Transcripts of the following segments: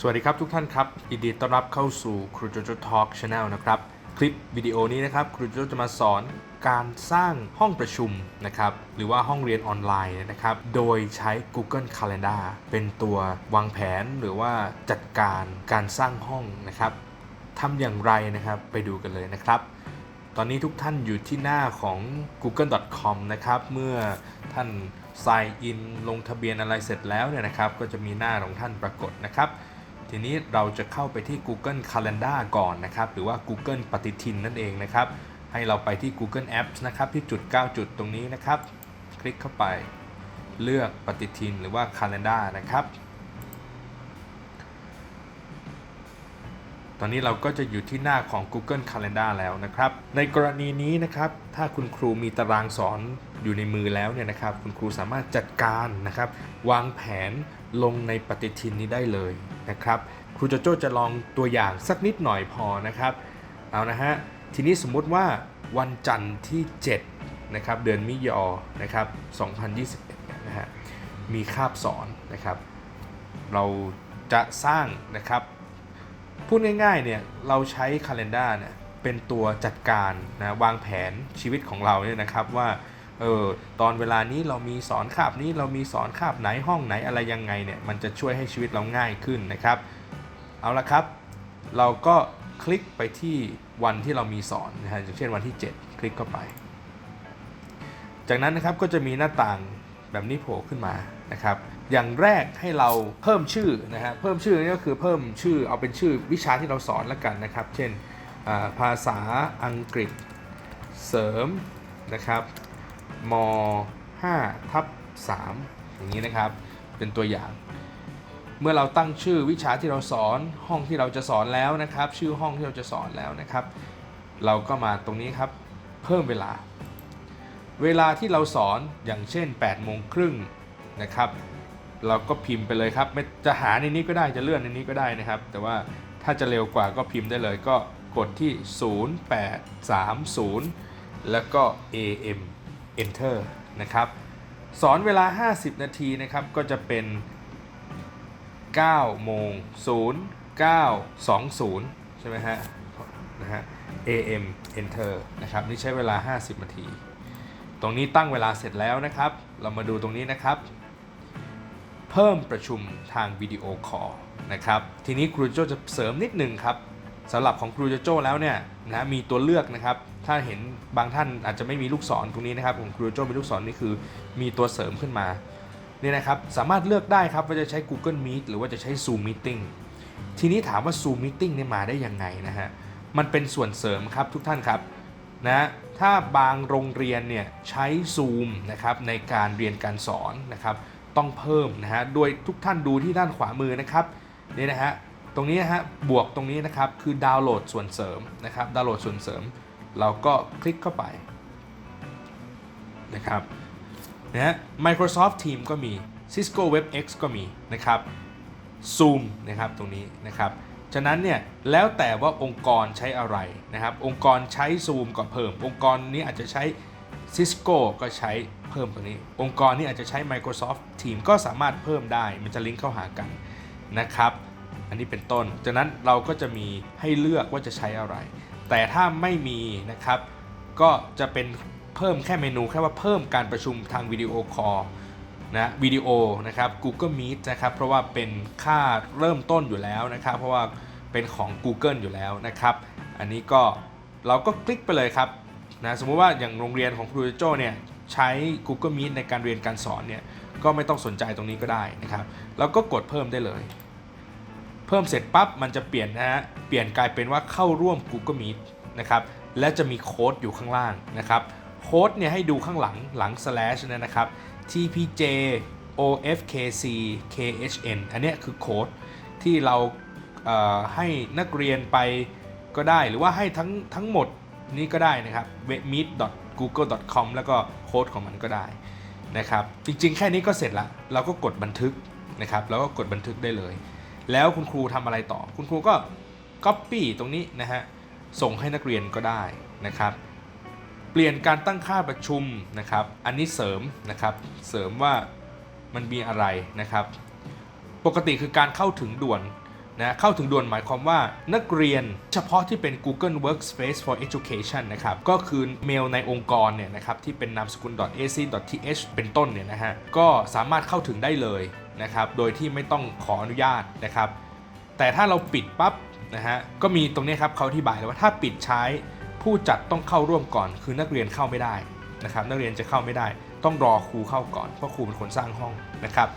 สวัสดีครับทุกท่านครับยินดีต้อนรับเข้าสู่ครูโจโจทอล์กช n แนลนะครับ คลิปวิดีโอนี้นะครับครูโจโจจะมาสอนการสร้างห้องประชุมนะครับหรือว่าห้องเรียนออนไลน์นะครับ โดยใช้ Google Calendar เป็นตัววางแผนหรือว่าจัดการการสร้างห้องนะครับทำอย่างไรนะครับไปดูกันเลยนะครับ ตอนนี้ทุกท่านอยู่ที่หน้าของ google.com นะครับเมื่อท่าน sign in ลงทะเบียนอะไรเสร็จแล้วเนี่ยนะครับ ก็จะมีหน้าของท่านปรากฏนะครับ ทีนี้เราจะเข้าไปที่ Google Calendar ก่อนนะครับ หรือว่า Google ปฏิทินนั่นเองนะครับ ให้เราไปที่ Google Apps นะครับที่จุด 9 จุดตรงนี้นะครับ คลิกเข้าไป เลือกปฏิทินหรือว่า Calendar นะครับ ตอนนี้เราก็จะอยู่ที่หน้าของ Google Calendar แล้วนะครับ ในกรณีนี้นะครับ ถ้าคุณครูมีตารางสอน อยู่ในมือแล้วเนี่ยนะครับ คุณครูสามารถจัดการนะครับ วางแผนลงในปฏิทินนี้ได้เลยนะครับ ครูโจโจ้จะลองตัวอย่างสักนิดหน่อยพอนะครับ เอานะฮะ ทีนี้สมมุติว่าวันจันทร์ที่ 7 นะครับ เดือนมิยอนะครับ 2021นี่ยนะฮะ มีคาบสอนนะครับ เราจะสร้างนะครับ พูดง่ายๆ เนี่ย เราใช้ Calendar เนี่ยเป็นตัวจัดการนะวางแผนชีวิตของเราเนี่ยนะครับว่า เออตอนเวลานี้เรามีสอนคาบนี้เรามีสอนคาบไหนห้องไหนอะไรยังไงเนี่ยมันจะช่วยให้ชีวิตเราง่ายขึ้นนะครับ เอาละครับ เราก็คลิกไปที่วันที่เรามีสอนนะฮะอย่างเช่นวันที่ 7 คลิกเข้าไป จากนั้นนะครับก็จะมีหน้าต่างแบบนี้โผล่ขึ้นมานะครับ อย่างแรกให้เราเพิ่มชื่อนะฮะเพิ่มชื่อนี่ก็คือเพิ่มชื่อเอาเป็นชื่อวิชาที่เราสอนแล้วกันนะครับ เช่นภาษาอังกฤษเสริมนะครับ ม5ทับ3อย่างนี้นะครับ เป็นตัวอย่าง เมื่อเราตั้งชื่อวิชาที่เราสอนห้องที่เราจะสอนแล้วนะครับ ชื่อห้องที่เราจะสอนแล้วนะครับ เราก็มาตรงนี้ครับ เพิ่มเวลา เวลาที่เราสอนอย่างเช่น8โมงครึ่งนะครับเราก็พิมพ์ไปเลยครับจะหาในนี้ก็ได้จะเลื่อนในนี้ก็ได้นะครับ แต่ว่าถ้าจะเร็วกว่าก็พิมพ์ได้เลยก็กดที่ 0830 แล้วก็ AM Enter นะครับ สอนเวลา 50 นาทีนะครับ ก็จะเป็น 9 โมง 0 9 20 ใช่ไหมฮะ นะฮะ AM Enter นะครับ นี่ใช้เวลา 50 นาที ตรงนี้ตั้งเวลาเสร็จแล้วนะครับ เรามาดูตรงนี้นะครับ เพิ่มประชุมทางวิดีโอคอลนะครับ ทีนี้ครูโจจะเสริมนิดนึงครับ สำหรับของครูโจ้แล้วเนี่ยนะมีตัวเลือกนะครับ ถ้าเห็นบางท่านอาจจะไม่มีลูกศรตรงนี้นะครับของครูโจมีลูกศรนี่คือมีตัวเสริมขึ้นมานี่นะครับสามารถเลือกได้ครับว่าจะใช้ Google Meet หรือว่าจะใช้ Zoom Meeting ทีนี้ถามว่า Zoom Meeting เนี่ยมาได้ยังไงนะฮะมันเป็นส่วนเสริมครับทุกท่านครับนะถ้าบางโรงเรียนเนี่ยใช้ Zoom นะครับในการเรียนการสอนนะครับต้องเพิ่มนะฮะโดยทุกท่านดูที่ด้านขวามือนะครับนี่นะฮะ ตรงนี้นะฮะบวกตรงนี้นะครับคือดาวน์โหลดส่วนเสริมนะครับดาวน์โหลดส่วนเสริม เราก็คลิกเข้าไปนะครับนะฮะ Microsoft Teams ก็มี Cisco WebEx ก็มีนะครับ Zoom นะครับตรงนี้นะครับฉะนั้นเนี่ยแล้วแต่ว่าองค์กรใช้อะไรนะครับ องค์กรใช้ Zoom ก็เพิ่ม องค์กรนี้อาจจะใช้ Cisco ก็ใช้เพิ่มตรงนี้ องค์กรนี้อาจจะใช้ Microsoft Teams ก็สามารถเพิ่มได้ มันจะลิงก์เข้าหากันนะครับ อันนี้เป็นต้นจากนั้นเราก็จะมีให้เลือกว่าจะใช้อะไร แต่ถ้าไม่มีนะครับ ก็จะเป็นเพิ่มแค่เมนูแค่ว่าเพิ่มการประชุมทางวิดีโอคอลนะวิดีโอนะครับ Google Meet นะครับ เพราะว่าเป็นค่าเริ่มต้นอยู่แล้วนะครับ เพราะว่าเป็นของ Google อยู่แล้วนะครับ อันนี้ก็เราก็คลิกไปเลยครับนะสมมุติว่าอย่างโรงเรียนของครูโจเนี่ยใช้ Google Meet ในการเรียนการสอนเนี่ยก็ไม่ต้องสนใจตรงนี้ก็ได้นะครับ แล้วก็กดเพิ่มได้เลย เพิ่มเสร็จปั๊บมันจะเปลี่ยนนะฮะเปลี่ยนกลายเป็นว่าเข้าร่วม Google Meet นะครับและจะมีโค้ดอยู่ข้างล่างนะครับโค้ดเนี่ยให้ดูข้างหลังหลัง slash เนี่ยนะครับ tpj ofkc khn อันเนี้ยคือโค้ดที่เราเให้นักเรียนไปก็ได้หรือว่าให้ทั้งทั้งหมดนี้ก็ได้นะครับ meet.google.com แล้วก็โค้ดของมันก็ได้นะครับ จริงๆ แค่นี้ก็เสร็จละเราก็กดบันทึกนะครับ แล้วก็กดบันทึกได้เลย แล้วคุณครูทำอะไรต่อ คุณครูก็ Copy ตรงนี้นะฮะ ส่งให้นักเรียนก็ได้นะครับ เปลี่ยนการตั้งค่าประชุมนะครับ อันนี้เสริมนะครับ เสริมว่ามันมีอะไรนะครับ ปกติคือการเข้าถึงด่วนนะเข้าถึงด่วนหมายความว่านักเรียนเฉพาะที่เป็น Google Workspace for Education นะครับ ก็คือเมลในองค์กรเนี่ยนะครับที่เป็นนามสกุล .ac.th เป็นต้นเนี่ยนะฮะ ก็สามารถเข้าถึงได้เลย นะครับ โดยที่ไม่ต้องขออนุญาตนะครับ แต่ถ้าเราปิดปั๊บนะฮะ ก็มีตรงนี้ครับเขาอธิบายเลยว่าถ้าปิดใช้ผู้จัดต้องเข้าร่วมก่อน คือนักเรียนเข้าไม่ได้นะครับ นักเรียนจะเข้าไม่ได้ ต้องรอครูเข้าก่อน เพราะครูเป็นคนสร้างห้องนะครับ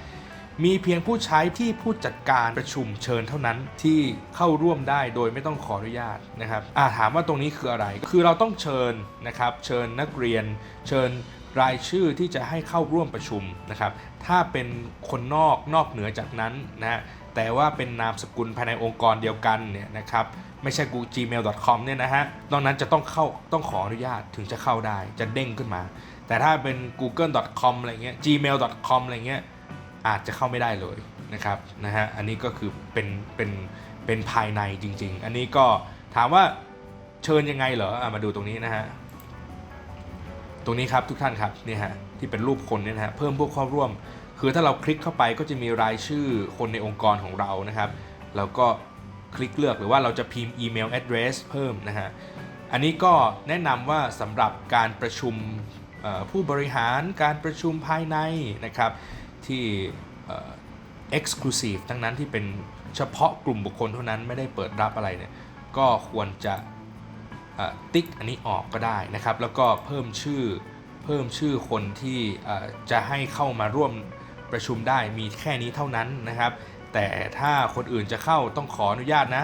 มีเพียงผู้ใช้ที่ผู้จัดการประชุมเชิญเท่านั้นที่เข้าร่วมได้โดยไม่ต้องขออนุญาตนะครับอาถามว่าตรงนี้คืออะไร คือเราต้องเชิญนะครับ เชิญนักเรียน เชิญ รายชื่อที่จะให้เข้าร่วมประชุมนะครับ ถ้าเป็นคนนอกนอกเหนือจากนั้นนะฮะแต่ว่าเป็นนามสกุลภายในองค์กรเดียวกันเนี่ยนะครับไม่ใช่ google gmail.com เนี่ยนะฮะนอกนั้นจะต้องเข้าต้องขออนุญาตถึงจะเข้าได้จะเด้งขึ้นมา แต่ถ้าเป็น google.com อะไรเงี้ย gmail.com อะไรเงี้ยอาจจะเข้าไม่ได้เลยนะครับนะฮะอันนี้ก็คือเป็นเป็นเป็นภายในจริง ๆ อันนี้ก็ถามว่าเชิญยังไงเหรออมาดูตรงนี้นะฮะ ตรงนี้ครับทุกท่านครับนี่ฮะที่เป็นรูปคนเนี่ยนะฮะเพิ่มพวกเข้าร่วม คือถ้าเราคลิกเข้าไปก็จะมีรายชื่อคนในองค์กรของเรานะครับแล้วก็คลิกเลือกหรือว่าเราจะพิมพ์อีเมล address เพิ่มนะฮะอันนี้ก็แนะนำว่าสำหรับการประชุมผู้บริหารการประชุมภายในนะครับที่เอ่อ exclusive ทั้งนั้นที่เป็นเฉพาะกลุ่มบุคคลเท่านั้นไม่ได้เปิดรับอะไรเนี่ยก็ควรจะ ติ๊กอันนี้ออกก็ได้นะครับ แล้วก็เพิ่มชื่อเพิ่มชื่อคนที่จะให้เข้ามาร่วมประชุมได้มีแค่นี้เท่านั้นนะครับ แต่ถ้าคนอื่นจะเข้าต้องขออนุญาตนะ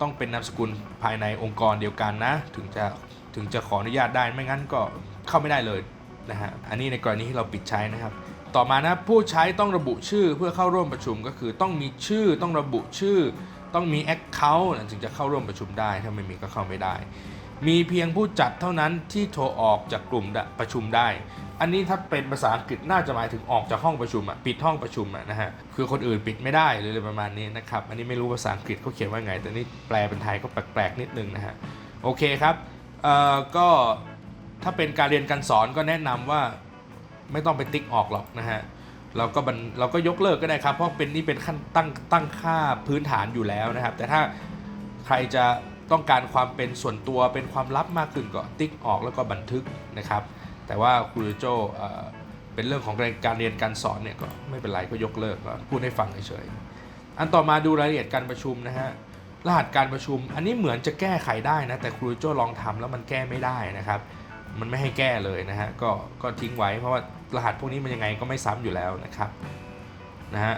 ต้องเป็นนามสกุลภายในองค์กรเดียวกันนะ ถึงจะถึงจะขออนุญาตได้ไม่งั้นก็เข้าไม่ได้เลยนะฮะอันนี้ในกรณีที่เราปิดใช้นะครับ ต่อมานะผู้ใช้ต้องระบุชื่อเพื่อเข้าร่วมประชุมก็คือต้องมีชื่อต้องระบุชื่อ ต้องมี Account ถึงจะเข้าร่วมประชุมได้ ถ้าไม่มีก็เข้าไม่ได้ มีเพียงผู้จัดเท่านั้นที่โทรออกจากกลุ่มประชุมได้ อันนี้ถ้าเป็นภาษาอังกฤษน่าจะหมายถึงออกจากห้องประชุมอะปิดห้องประชุมอะนะฮะ คือคนอื่นปิดไม่ได้หรืออะไรประมาณนี้นะครับ อันนี้ไม่รู้ภาษาอังกฤษเขาเขียนว่าไง แต่นี่แปลเป็นไทยก็แปลกๆนิดนึงนะฮะ โอเคครับ เอ่อ ก็ถ้าเป็นการเรียนการสอนก็แนะนำว่าไม่ต้องไปติ๊กออกหรอกนะฮะ เราก็บันเราก็ยกเลิกก็ได้ครับ เพราะเป็นนี่เป็นขั้นตั้งตั้งค่าพื้นฐานอยู่แล้วนะครับ แต่ถ้าใครจะต้องการความเป็นส่วนตัวเป็นความลับมากขึ้นก็ติ๊กออกแล้วก็บันทึกนะครับ แต่ว่าครูโจเอ่อเป็นเรื่องของการเรียนการสอนเนี่ยก็ไม่เป็นไรก็ยกเลิกก็พูดให้ฟังเฉยๆอันต่อมาดูรายละเอียดการประชุมนะฮะรหัสการประชุม อันนี้เหมือนจะแก้ไขได้นะแต่ครูโจลองทำแล้วมันแก้ไม่ได้นะครับ มันไม่ให้แก้เลยนะฮะก็ก็ทิ้งไว้เพราะว่า รหัสพวกนี้มันยังไงก็ไม่ซ้ำอยู่แล้วนะครับนะฮะ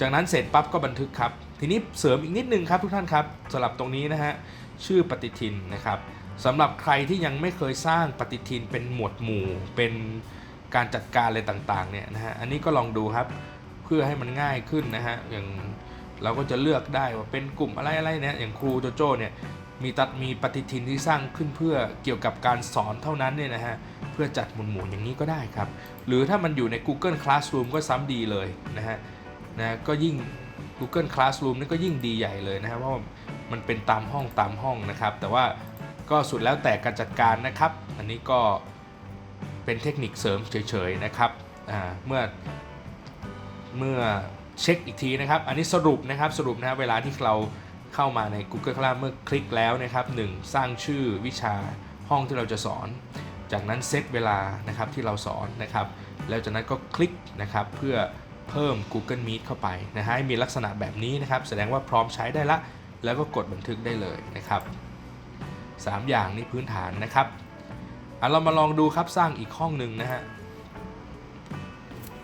จากนั้นเสร็จปั๊บก็บันทึกครับ ทีนี้เสริมอีกนิดนึงครับทุกท่านครับสำหรับตรงนี้นะฮะชื่อปฏิทินนะครับสำหรับใครที่ยังไม่เคยสร้างปฏิทินเป็นหมวดหมู่ เป็นการจัดการอะไรต่างๆเนี่ยนะฮะอันนี้ก็ลองดูครับเพื่อให้มันง่ายขึ้นนะฮะอย่างเราก็จะเลือกได้ว่าเป็นกลุ่มอะไรอะไรเนี่ยอย่างครูโจโจ้เนี่ย มีตัดมีปฏิทินที่สร้างขึ้นเพื่อเกี่ยวกับการสอนเท่านั้นเนี่ยนะฮะเพื่อจัดหมุนหมุนอย่างนี้ก็ได้ครับ หรือถ้ามันอยู่ใน Google Classroom ก็ซ้ำดีเลยนะฮะนะก็ยิ่ง Google Classroom นี่ก็ยิ่งดีใหญ่เลยนะฮะเพราะว่ามันเป็นตามห้องตามห้องนะครับ แต่ว่าก็สุดแล้วแต่การจัดการนะครับ อันนี้ก็เป็นเทคนิคเสริมเฉยๆนะครับอ่าเมื่อเมื่อเช็คอีกทีนะครับ อันนี้สรุปนะครับสรุปนะครับเวลาที่เรา เข้ามาใน Google Classroom เมื่อคลิกแล้วนะครับ 1. สร้างชื่อวิชาห้องที่เราจะสอน จากนั้นเซตเวลานะครับที่เราสอนนะครับ แล้วจากนั้นก็คลิกนะครับเพื่อเพิ่ม Google Meet เข้าไปนะฮะมีลักษณะแบบนี้นะครับ แสดงว่าพร้อมใช้ได้ละ แล้วก็กดบันทึกได้เลยนะครับ 3 อย่างนี้พื้นฐานนะครับอะเรามาลองดูครับสร้างอีกห้องหนึ่งนะฮะ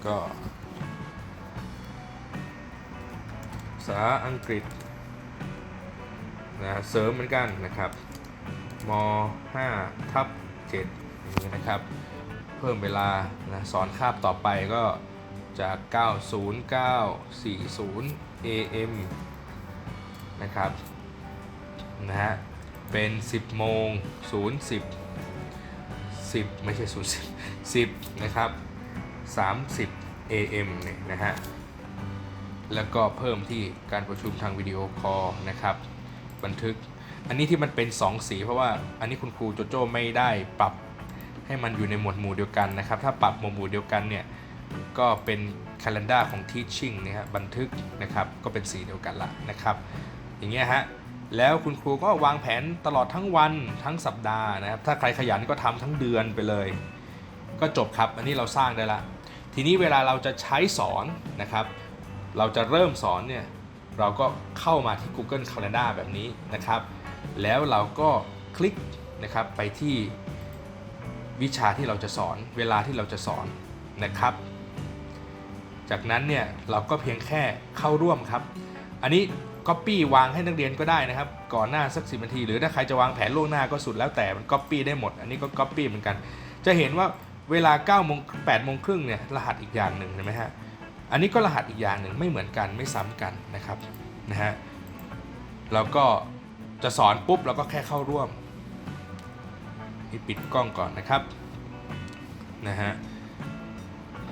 ก็ภาษาอังกฤษ นะเสริมเหมือนกันนะครับม5ทับ7อย่างนี้นะครับ เพิ่มเวลานะสอนคาบต่อไปก็จาก 90940 AM นะครับนะฮะเป็น 10 โมง 0 10 10 ไม่ใช่ 0 10 10 นะครับ 30 AM เนี่ยนะฮะแล้วก็เพิ่มที่การประชุมทางวิดีโอคอลนะครับ บันทึก อันนี้ที่มันเป็น 2 สี เพราะว่าอันนี้คุณครูโจโจ้ไม่ได้ปรับให้มันอยู่ในหมวดหมู่เดียวกันนะครับ ถ้าปรับหมวดหมู่เดียวกันเนี่ยก็เป็น calendar ของ teaching นะฮะบันทึกนะครับก็เป็นสีเดียวกันละนะครับ อย่างเงี้ยฮะแล้วคุณครูก็วางแผนตลอดทั้งวันทั้งสัปดาห์นะครับ ถ้าใครขยันก็ทำทั้งเดือนไปเลย ก็จบครับอันนี้เราสร้างได้ละ ทีนี้เวลาเราจะใช้สอนนะครับ เราจะเริ่มสอนเนี่ย เราก็เข้ามาที่ Google Calendar แบบนี้นะครับ แล้วเราก็คลิกนะครับไปที่วิชาที่เราจะสอนเวลาที่เราจะสอนนะครับ จากนั้นเนี่ยเราก็เพียงแค่เข้าร่วมครับ อันนี้ Copy วางให้นักเรียนก็ได้นะครับ ก่อนหน้าสักสินาที หรือถ้าใครจะวางแผนล่วงหน้าก็สุดแล้วแต่มัน Copy ได้หมด อันนี้ก็ Copy เหมือนกัน จะเห็นว่าเวลา9โมง8โมงครึ่งเนี่ยรหัสอีกอย่างหนึ่งเห็นไหมฮะ อันนี้ก็รหัสอีกอย่างหนึ่งไม่เหมือนกันไม่ซ้ำกันนะครับนะฮะเราก็จะสอนปุ๊บเราก็แค่เข้าร่วมนี่ปิดกล้องก่อนนะครับนะฮะ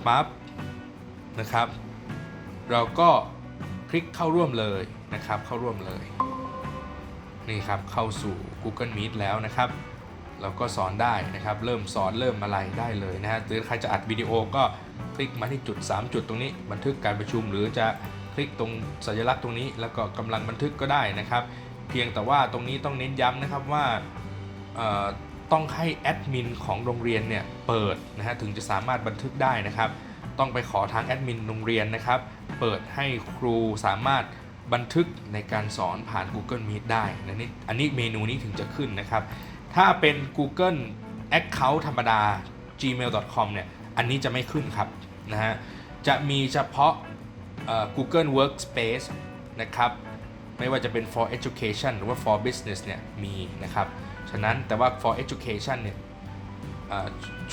ปั๊บนะครับ เราก็คลิกเข้าร่วมเลยนะครับ เข้าร่วมเลย นี่ครับเข้าสู่ Google Meet แล้วนะครับ เราก็สอนได้นะครับ เริ่มสอนเริ่มอะไรได้เลยนะฮะหรือใครจะอัดวิดีโอก็คลิกมาที่จุด 3 จุดตรงนี้ บันทึกการประชุมหรือจะคลิกตรงสัญลักษณ์ตรงนี้ แล้วก็กำลังบันทึกก็ได้นะครับ เพียงแต่ว่าตรงนี้ต้องเน้นย้ำนะครับว่าต้องให้แอดมินของโรงเรียนเนี่ยเปิดนะฮะถึงจะสามารถบันทึกได้นะครับ ต้องไปขอทางแอดมินโรงเรียนนะครับ เปิดให้ครูสามารถบันทึกในการสอนผ่าน Google Meet ได้นะนี่อันนี้เมนูนี้ถึงจะขึ้นนะครับ ถ้าเป็น Google Account ธรรมดา gmail.com เนี่ย อันนี้จะไม่ขึ้นครับนะฮะ จะมีเฉพาะ Google Workspace นะครับ ไม่ว่าจะเป็น for education หรือว่า for business เนี่ย มีนะครับ ฉะนั้นแต่ว่า for education เนี่ย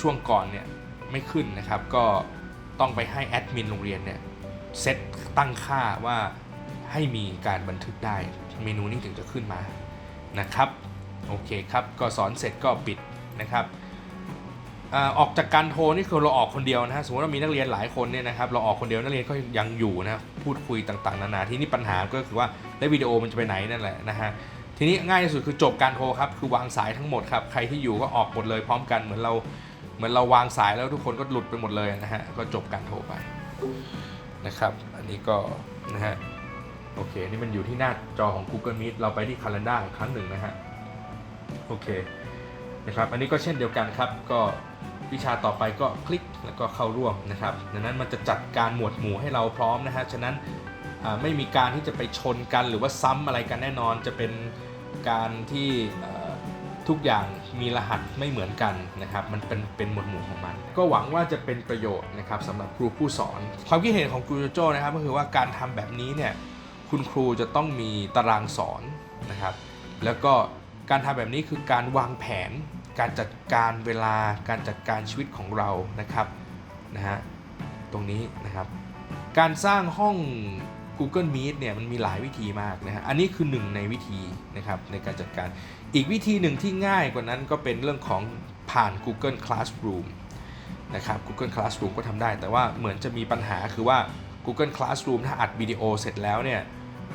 ช่วงก่อนเนี่ยไม่ขึ้นนะครับ ก็ต้องไปให้แอดมินโรงเรียนเนี่ยเซตตั้งค่าว่าให้มีการบันทึกได้ เมนูนี้ถึงจะขึ้นมานะครับ โอเคครับก็สอนเสร็จก็ปิดนะครับอ่าออกจากการโทรนี่คือเราออกคนเดียวนะฮะสมมติว่ามีนักเรียนหลายคนเนี่ยนะครับเราออกคนเดียวนักเรียนก็ยังอยู่นะพูดคุยต่างๆนานาที่นี่ปัญหาก็คือว่าแล้ววิดีโอมันจะไปไหนนั่นแหละนะฮะทีนี้ง่ายที่สุดคือจบการโทรครับคือวางสายทั้งหมดครับใครที่อยู่ก็ออกหมดเลยพร้อมกันเหมือนเราเหมือนเราวางสายแล้วทุกคนก็หลุดไปหมดเลยนะฮะก็จบการโทรไปนะครับ อันนี้ก็นะฮะโอเคนี่มันอยู่ที่หน้าจอของ Google Meet เราไปที่ Calendar อีกครั้งหนึ่งนะฮะ โอเคนะครับอันนี้ก็เช่นเดียวกันครับ ก็วิชาต่อไปก็คลิกแล้วก็เข้าร่วมนะครับดังนั้นมันจะจัดการหมวดหมู่ให้เราพร้อมนะฮะฉะนั้นไม่มีการที่จะไปชนกันหรือว่าซ้ำอะไรกันแน่นอน จะเป็นการที่ทุกอย่างมีรหัสไม่เหมือนกันนะครับมันเป็นเป็นหมวดหมู่ของมัน ก็หวังว่าจะเป็นประโยชน์นะครับสำหรับครูผู้สอน ความคิดเห็นของครูโจโจ้นะครับก็คือว่าการทำแบบนี้เนี่ยคุณครูจะต้องมีตารางสอนนะครับ แล้วก็ การทำแบบนี้คือการวางแผน การจัดการเวลา การจัดการชีวิตของเรานะครับนะฮะตรงนี้นะครับ การสร้างห้อง Google Meet เนี่ยมันมีหลายวิธีมากนะฮะอันนี้คือหนึ่งในวิธีนะครับในการจัดการ อีกวิธีหนึ่งที่ง่ายกว่านั้นก็เป็นเรื่องของผ่าน Google Classroom นะครับ Google Classroom ก็ทำได้ แต่ว่าเหมือนจะมีปัญหาคือว่า Google Classroom ถ้าอัดวิดีโอเสร็จแล้วเนี่ย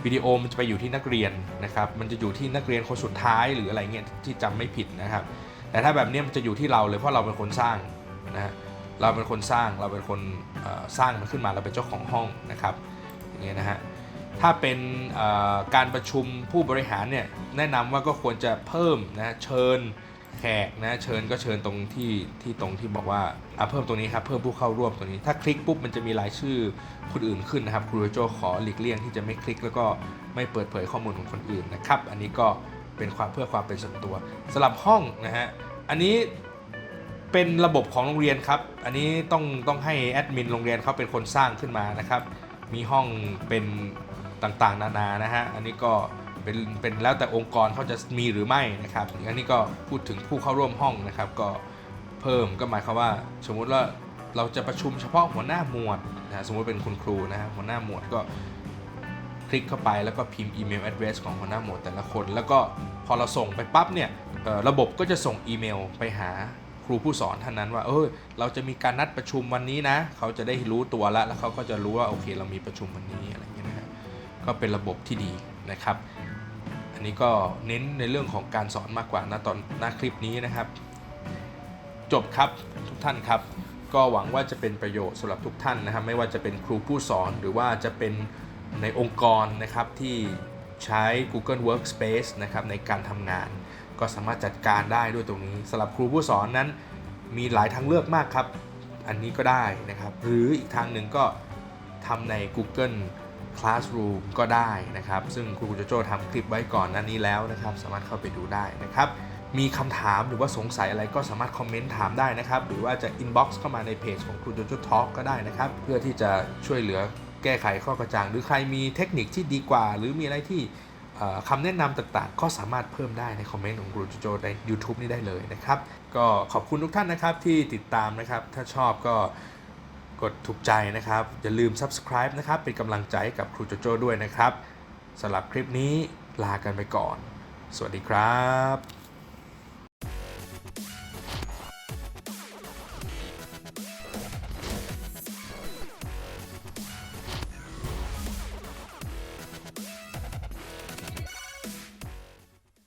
วิดีโอมันจะไปอยู่ที่นักเรียนนะครับ มันจะอยู่ที่นักเรียนคนสุดท้ายหรืออะไรเงี้ยที่จำไม่ผิดนะครับ แต่ถ้าแบบนี้มันจะอยู่ที่เราเลยเพราะเราเป็นคนสร้างนะฮะเราเป็นคนสร้างเราเป็นคนสร้างมันขึ้นมาเราเป็นเจ้าของห้องนะครับอย่างเงี้ยนะฮะถ้าเป็นการประชุมผู้บริหารเนี่ยแนะนำว่าก็ควรจะเพิ่มนะเชิญ แขกนะเชิญก็เชิญตรงที่ที่ตรงที่บอกว่าอะเพิ่มตรงนี้ครับเพิ่มผู้เข้าร่วมตรงนี้ ถ้าคลิกปุ๊บมันจะมีรายชื่อคนอื่นขึ้นนะครับครูโจขอหลีกเลี่ยงที่จะไม่คลิก แล้วก็ไม่เปิดเผยข้อมูลของคนอื่นนะครับอันนี้ก็เป็นความเพื่อความเป็นส่วนตัวสำหรับห้องนะฮะอันนี้เป็นระบบของโรงเรียนครับ อันนี้ต้องต้องให้แอดมินโรงเรียนเขาเป็นคนสร้างขึ้นมานะครับ มีห้องเป็นต่างๆ นานานะฮะ อันนี้ก็ เป็นเป็นแล้วแต่องค์กรเขาจะมีหรือไม่นะครับอันนี้ก็พูดถึงผู้เข้าร่วมห้องนะครับ ก็เพิ่มก็หมายความว่าสมมุติว่าเราจะประชุมเฉพาะหัวหน้าหมวดนะสมมติเป็นคุณครูนะหัวหน้าหมวดก็คลิกเข้าไปแล้วก็พิมพ์อีเมล address ของหัวหน้าหมวดแต่ละคน แล้วก็พอเราส่งไปปั๊บเนี่ยระบบก็จะส่งอีเมลไปหาครูผู้สอนท่านนั้นว่าเออเราจะมีการนัดประชุมวันนี้นะ เขาจะได้รู้ตัวแล้วแล้วเขาก็จะรู้ว่าโอเค เรามีประชุมวันนี้อะไรอย่างเงี้ยนะฮะก็เป็นระบบที่ดีนะครับ อันนี้ก็เน้นในเรื่องของการสอนมากกว่านะตอนหน้าคลิปนี้นะครับ จบครับทุกท่านครับ ก็หวังว่าจะเป็นประโยชน์สำหรับทุกท่านนะครับ ไม่ว่าจะเป็นครูผู้สอนหรือว่าจะเป็นในองค์กรนะครับที่ใช้ Google Workspace นะครับในการทำงาน ก็สามารถจัดการได้ด้วยตรงนี้สำหรับครูผู้สอนนั้น มีหลายทางเลือกมากครับ อันนี้ก็ได้นะครับ หรืออีกทางหนึ่งก็ทำใน Google Classroom ก็ได้นะครับ ซึ่งครูโจโจทำคลิปไว้ก่อนหนั้นนี้แล้วนะครับ สามารถเข้าไปดูได้นะครับ มีคำถามหรือว่าสงสัยอะไรก็สามารถคอมเมนต์ถามได้นะครับ หรือว่าจะ inbox เข้ามาในเพจของครูโจโจทอ l k ก็ได้นะครับ เพื่อที่จะช่วยเหลือแก้ไขข้อกระจ่าง หรือใครมีเทคนิคที่ดีกว่า หรือมีอะไรที่คำแนะนำต่างๆ ก็สามารถเพิ่มได้ในคอมเมนต์ของครูโจโจใน YouTube นี้ได้เลยนะครับ ก็ขอบคุณทุกท่านนะครับที่ติดตามนะครับ ถ้าชอบก็ กดถูกใจนะครับ อย่าลืม subscribe นะครับ เป็นกำลังใจให้กับครูโจโจ้ด้วยนะครับสำหรับคลิปนี้ลากันไปก่อน สวัสดีครับ